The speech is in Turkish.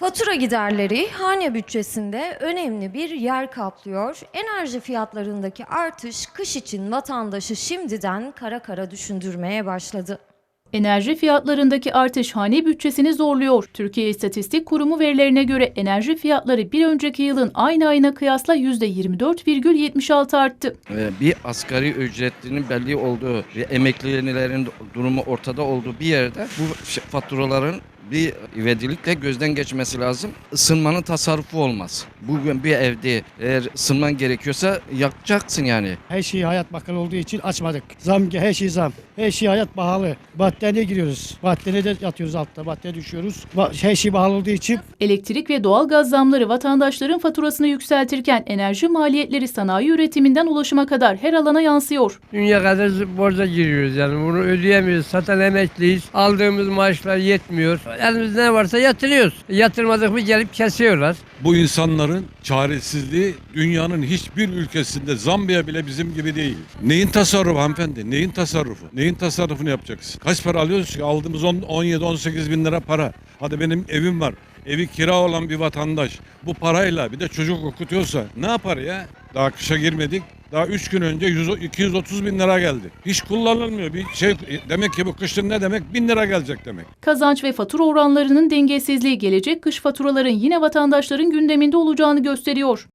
Fatura giderleri hane bütçesinde önemli bir yer kaplıyor. Enerji fiyatlarındaki artış kış için vatandaşı şimdiden kara kara düşündürmeye başladı. Enerji fiyatlarındaki artış hane bütçesini zorluyor. Türkiye İstatistik Kurumu verilerine göre enerji fiyatları bir önceki yılın aynı ayına kıyasla %24,76 arttı. Bir asgari ücretlinin belli olduğu, ve emeklilerin durumu ortada olduğu bir yerde bu faturaların bir ivedilikle gözden geçmesi lazım. Isınmanın tasarrufu olmaz. Bugün bir evde eğer ısınman gerekiyorsa yakacaksın yani. Her şey hayat bakan olduğu için açmadık. Zam, her şey zam. Her şey hayat pahalı. Battaniye giriyoruz. Battaniyede yatıyoruz altta. Battaniye düşüyoruz. Her şey pahalı olduğu için Elektrik ve doğalgaz zamları vatandaşların faturasını yükseltirken enerji maliyetleri sanayi üretiminden ulaşıma kadar her alana yansıyor. Dünya kadar borca giriyoruz yani bunu ödeyemiyoruz. Zaten emekliyiz. Aldığımız maaşlar yetmiyor. Elimizde ne varsa yatırıyoruz. Yatırmadık mı gelip kesiyorlar. Bu insanların çaresizliği dünyanın hiçbir ülkesinde Zambiya bile bizim gibi değil. Neyin tasarrufu hanımefendi? Neyin tasarrufu? Neyin tasarrufunu yapacaksın? Kaç para alıyoruz ki? Aldığımız 17-18 bin lira para. Hadi benim evim var. Evi kira olan bir vatandaş bu parayla bir de çocuk okutuyorsa ne yapar ya? Daha kışa girmedik. Daha 3 gün önce 100 230 bin lira geldi. Hiç kullanılmıyor. Bir şey demek ki bu kışın ne demek? 1000 lira gelecek demek. Kazanç ve fatura oranlarının dengesizliği gelecek kış faturaların yine vatandaşların gündeminde olacağını gösteriyor.